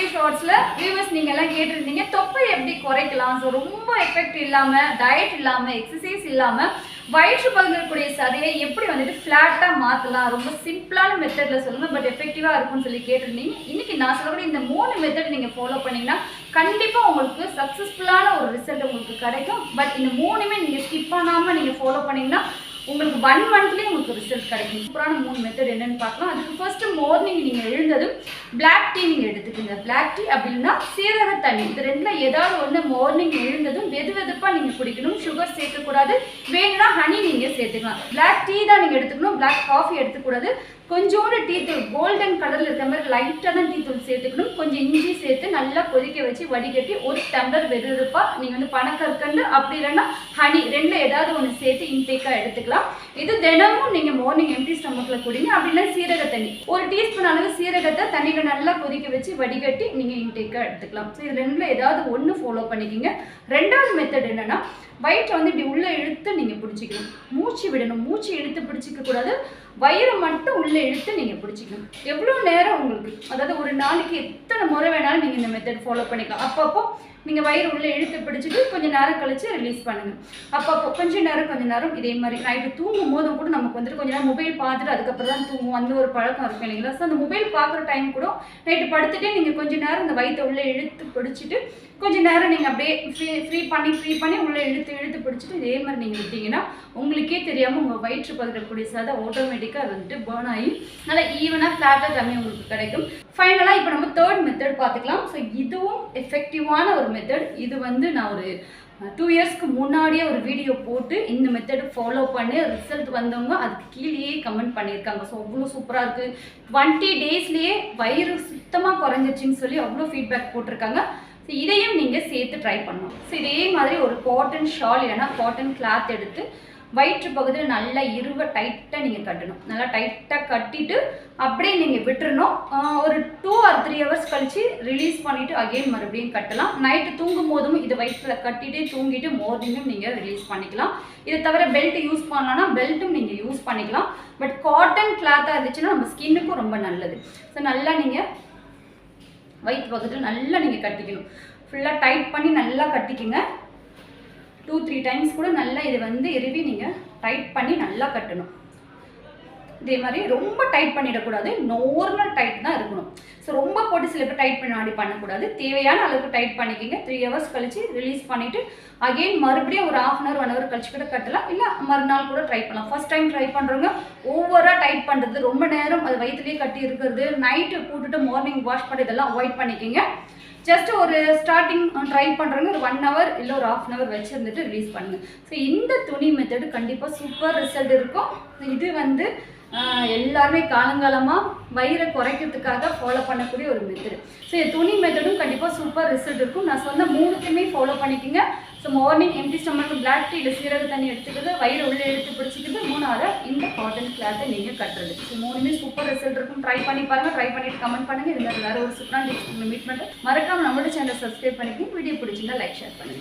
Today ஷார்ட்ஸ்ல viewers நீங்க எல்லாம் கேட்டிருந்தீங்க. தொப்பை எப்படி குறைக்கலாம்? ஸோ ரொம்ப எஃபெக்ட் இல்லாம டயட் இல்லாம எக்ஸசைஸ் இல்லாம வயிற்று பகுதியில் சதையை எப்படி வந்துட்டு ஃப்ளாட்டாக மாற்றலாம் ரொம்ப சிம்பிளான மெத்தடில் சொல்லுங்கள் பட் எஃபெக்டிவாக இருக்கும்னு சொல்லி கேட்டிருந்தீங்க. இன்னைக்கு நான் சொல்லக்கூடிய இந்த மூணு மெத்தட் நீங்கள் ஃபாலோ பண்ணிங்கன்னா கண்டிப்பாக உங்களுக்கு சக்ஸஸ்ஃபுல்லான ஒரு ரிசல்ட் உங்களுக்கு கிடைக்கும். பட் இந்த மூணுமே நீங்கள் ஸ்கிப் பண்ணாமல் நீங்கள் ஃபாலோ பண்ணிங்கன்னா உங்களுக்கு ஒன் மந்த்லேயே உங்களுக்கு ரிசல்ட் கிடைக்கும். சூப்பரான மூணு மெத்தட் என்னென்னு பார்க்கலாம். அதுக்கு ஃபர்ஸ்ட் மார்னிங் நீங்கள் எழுந்ததும் பிளாக் டீ நீங்கள் எடுத்துக்கோங்க. பிளாக் டீ அப்படின்னா சீரக தண்ணி. இது ரெண்டில் ஏதாவது ஒன்று மார்னிங் எழுந்ததும் வெது வெதுப்பாக நீங்கள் குடிக்கணும். சுகர் சேர்க்கக்கூடாது. வேணும்னா ஹனி நீங்கள் சேர்த்துக்கலாம். பிளாக் டீ தான் நீங்கள் எடுத்துக்கணும். பிளாக் காஃபி எடுத்துக்கூடாது. கொஞ்சோண்டு டீ தூள் கோல்டன் கலரில் இருக்கிற மாதிரி லைட்டாக தான் டீ தூள் சேர்த்துக்கணும். கொஞ்சம் இஞ்சி சேர்த்து நல்லா கொதிக்க வச்சு வடிகட்டி ஒரு டம்ளர் வெறுப்பாக நீங்கள் வந்து பனக்கற்கண்டு அப்படி இல்லைன்னா ஹனி ரெண்டு ஏதாவது ஒன்று சேர்த்து இன்டேக்காக எடுத்துக்கலாம். இது தினமும் நீங்கள் மார்னிங் எம்டி ஸ்டமக்கில் குடிங்க. அப்படின்னா சீரக தண்ணி. ஒரு டீஸ்பூன் அளவு சீரகத்தை தண்ணியில் நல்லா கொதிக்க வச்சு வடிகட்டி நீங்கள் இன்டேக்காக எடுத்துக்கலாம். ஸோ இது ரெண்டில் ஏதாவது ஒன்று ஃபாலோ பண்ணிக்கிங்க. ரெண்டாவது மெத்தட் என்னன்னா வயிற்றை வந்து இப்படி உள்ளே இழுத்து நீங்கள் பிடிச்சிக்கணும். மூச்சு விடணும். மூச்சு இழுத்து பிடிச்சிக்க கூடாது வயிறு மட்டும் உள்ளே இழுத்து நீங்கள் பிடிச்சிக்கணும். எவ்வளோ நேரம் உங்களுக்கு? அதாவது ஒரு நாளைக்கு எத்தனை முறை வேணாலும் நீங்கள் இந்த மெத்தட் ஃபாலோ பண்ணிக்கலாம். அப்பப்போ நீங்கள் வயிறு உள்ளே இழுத்து பிடிச்சிட்டு கொஞ்சம் நேரம் கழிச்சு ரிலீஸ் பண்ணுங்க. அப்பப்போ கொஞ்ச நேரம் கொஞ்ச நேரம் இதே மாதிரி நைட்டு தூங்கும் போதும் கூட நமக்கு வந்துட்டு கொஞ்சம் நேரம் மொபைல் பார்த்துட்டு அதுக்கப்புறம் தான் தூங்கும். அந்த ஒரு பழக்கம் இருக்கும் இல்லைங்களா? ஸோ அந்த மொபைல் பார்க்குற டைம் கூட நைட்டு படுத்துகிட்டே நீங்கள் கொஞ்சம் நேரம் இந்த வயிற்றை உள்ளே இழுத்து பிடிச்சிட்டு கொஞ்ச நேரம் நீங்கள் அப்படியே ஃப்ரீ ஃப்ரீ பண்ணி ஃப்ரீ பண்ணி உள்ளே இழுத்து இழுத்து பிடிச்சிட்டு இதே மாதிரி நீங்கள் விட்டீங்கன்னா உங்களுக்கே தெரியாமல் உங்கள் வயிற்று பகுதிக்கூடிய சதை ஆட்டோமேட்டிக்காக வந்துட்டு பேர்ன் ஆகி நல்லா ஈவனாக ஃப்ளாட்டாக கம்மி உங்களுக்கு கிடைக்கும். ஃபைனலாக இப்போ நம்ம தேர்ட் மெத்தட் பார்த்துக்கலாம். ஸோ இதுவும் எஃபெக்டிவான ஒரு மெத்தட் இது வந்து நான் ஒரு டூ இயர்ஸ்க்கு முன்னாடியே ஒரு வீடியோ போட்டு இந்த மெத்தடு ஃபாலோ பண்ணி ரிசல்ட் வந்தவங்க அதுக்கு கீழேயே கமெண்ட் பண்ணியிருக்காங்க. ஸோ அவ்வளோ சூப்பராக இருக்குது டுவெண்ட்டி டேஸ்லேயே வயிறு சுத்தமாக குறைஞ்சிச்சின்னு சொல்லி அவ்வளோ ஃபீட்பேக் போட்டிருக்காங்க. ஸோ இதையும் நீங்கள் சேர்த்து ட்ரை பண்ணணும் ஸோ இதே மாதிரி ஒரு காட்டன் ஷால் இல்லைன்னா காட்டன் கிளாத் எடுத்து வயிற்று பகுதியில் நல்லா இருவ டைட்டாக நீங்கள் கட்டணும். நல்லா டைட்டாக கட்டிட்டு அப்படியே நீங்கள் விட்டுறணும். ஒரு டூ கழிச்சு ரிலீஸ் பண்ணிவிட்டு அகைன் மறுபடியும் கட்டலாம். நைட்டு தூங்கும் போதும் இது வயிற்றில் கட்டிட்டு தூங்கிட்டு மார்னிங்கும் நீங்கள் ரிலீஸ் பண்ணிக்கலாம். இதை தவிர பெல்ட் யூஸ் பண்ணலாம்னா பெல்ட்டும் நீங்கள் யூஸ் பண்ணிக்கலாம். பட் காட்டன் கிளாத்தாக இருந்துச்சுன்னா நம்ம ஸ்கின்னுக்கும் ரொம்ப நல்லது. ஸோ நல்லா நீங்கள் வயிற்று பக்கத்தில் நல்லா நீங்கள் கட்டிக்கணும். ஃபுல்லாக டைட் பண்ணி நல்லா கட்டிக்கங்க. டூ த்ரீ டைம்ஸ் கூட நல்லா இதை வந்து இறுவி நீங்கள் டைட் பண்ணி நல்லா கட்டணும். இதே மாதிரி ரொம்ப டைட் பண்ணிடக்கூடாது. நார்மல் டைட் தான் இருக்கணும். ஸோ ரொம்ப போட்டு சில பேர் டைட் பண்ணி பண்ணக்கூடாது. தேவையான அளவுக்கு டைட் பண்ணிக்கிங்க. த்ரீ ஹவர்ஸ் கழிச்சு ரிலீஸ் பண்ணிவிட்டு அகெயின் மறுபடியும் ஒரு half an hour one hour கழிச்சு கூட கட்டலாம். இல்லை மறுநாள் கூட ட்ரை பண்ணலாம். ஃபர்ஸ்ட் டைம் ட்ரை பண்ணுறவங்க ஓவராக டைட் பண்ணுறது ரொம்ப நேரம் அது வயிற்றுலேயே கட்டி இருக்கிறது. நைட்டு போட்டுட்டு மார்னிங் வாஷ் பண்ணி இதெல்லாம் அவாய்ட் பண்ணிக்கிங்க. ஜஸ்ட் ஒரு ஸ்டார்டிங் ட்ரை பண்ணுறவங்க ஒரு ஒன் ஹவர் இல்லை ஒரு ஆஃப் அன் ஹவர் வச்சுருந்துட்டு ரிலீஸ் பண்ணுங்கள் ஸோ இந்த துணி மெத்தடு கண்டிப்பாக சூப்பர் ரிசல்ட் இருக்கும். இது வந்து எல்லாருமே காலங்காலமாக வயிறை குறைக்கிறதுக்காக ஃபாலோ பண்ணக்கூடிய ஒரு மெத்தடு ஸோ துணி மெத்தடும் கண்டிப்பாக சூப்பர் ரிசல்ட் இருக்கும். நான் சொன்ன மூணுத்தையுமே ஃபாலோ பண்ணிக்கோங்க. ஸோ மார்னிங் எம்டி ஸ்டமக்கு பிளாக் டீ இல்லை சீரக தண்ணி எடுத்துக்கிறது வயிறு உள்ளே எடுத்து பிடிச்சிக்கிறது மூணாவது இந்த காட்டன் கிளாத்தை நீங்கள் கட்டுறது. ஸோ மூணுமே சூப்பர் ரிசல்ட் இருக்கும். ட்ரை பண்ணி பாருங்கள் ட்ரை பண்ணிட்டு கமெண்ட் பண்ணுங்கள் இந்த மாதிரி வேறு ஒரு சூப்பரான டிப்ஸ் மீட் பண்ணுறேன் மறக்காமல் நம்மளோட சேனல் சப்ஸ்கிரைப் பண்ணிக்கோங்க. வீடியோ பிடிச்சிருந்தா லைக் ஷேர் பண்ணுங்கள்